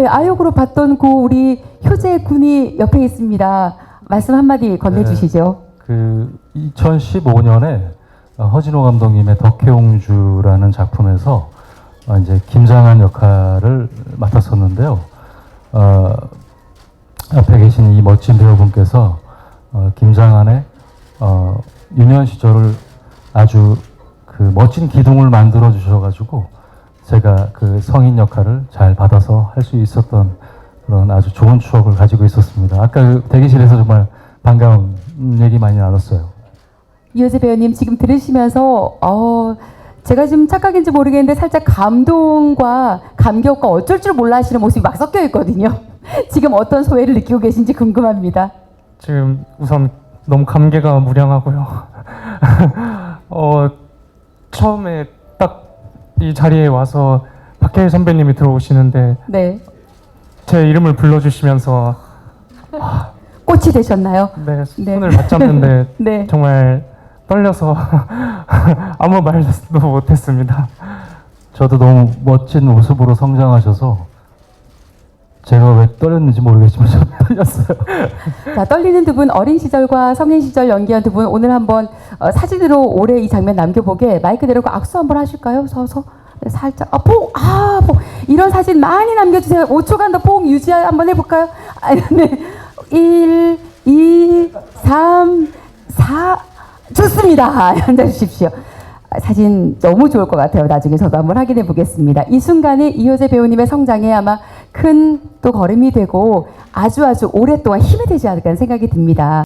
네, 아역으로 봤던 그 우리 효재 군이 옆에 있습니다. 말씀 한마디 건네주시죠. 그 2015년에 허진호 감독님의 덕혜옹주라는 작품에서 어, 이제 김장한 역할을 맡았었는데요. 어, 앞에 계신 이 멋진 배우분께서 어, 김장한의 어, 유년 시절을 아주 그 멋진 기둥을 만들어 주셔가지고 제가 그 성인 역할을 잘 받아서 할 수 있었던 그런 아주 좋은 추억을 가지고 있었습니다. 아까 그 대기실에서 정말 반가운 얘기 많이 나눴어요. 이효재 배우님 지금 들으시면서 어, 제가 지금 착각인지 모르겠는데 살짝 감동과 감격과 어쩔 줄 몰라 하시는 모습이 막 섞여 있거든요. 지금 어떤 소외를 느끼고 계신지 궁금합니다. 지금 우선 너무 감개가 무량하고요. 어, 처음에 딱 이 자리에 와서 박해일 선배님이 들어오시는데 네. 제 이름을 불러주시면서 꽃이 되셨나요? 네, 네. 손을 맞잡는데 네. 정말 떨려서 아무 말도 못했습니다. 저도 너무 멋진 모습으로 성장하셔서 제가 왜 떨렸는지 모르겠지만 저 떨렸어요. 자, 떨리는 두 분 어린 시절과 성인 시절 연기한 두 분 오늘 한번 어, 사진으로 올해 이 장면 남겨보게 마이크 내려고 악수 한번 하실까요? 서서 네, 살짝 아, 퐁! 아, 퐁! 이런 사진 많이 남겨주세요. 5초간 더퐁 유지 한번 해볼까요? 아, 네. 1, 2, 3, 4 좋습니다. 앉아주십시오. 아, 사진 너무 좋을 것 같아요. 나중에 저도 한번 확인해 보겠습니다. 이 순간이 이효재 배우님의 성장에 아마 큰 또 걸음이 되고 아주 아주 오랫동안 힘이 되지 않을까 하는 생각이 듭니다.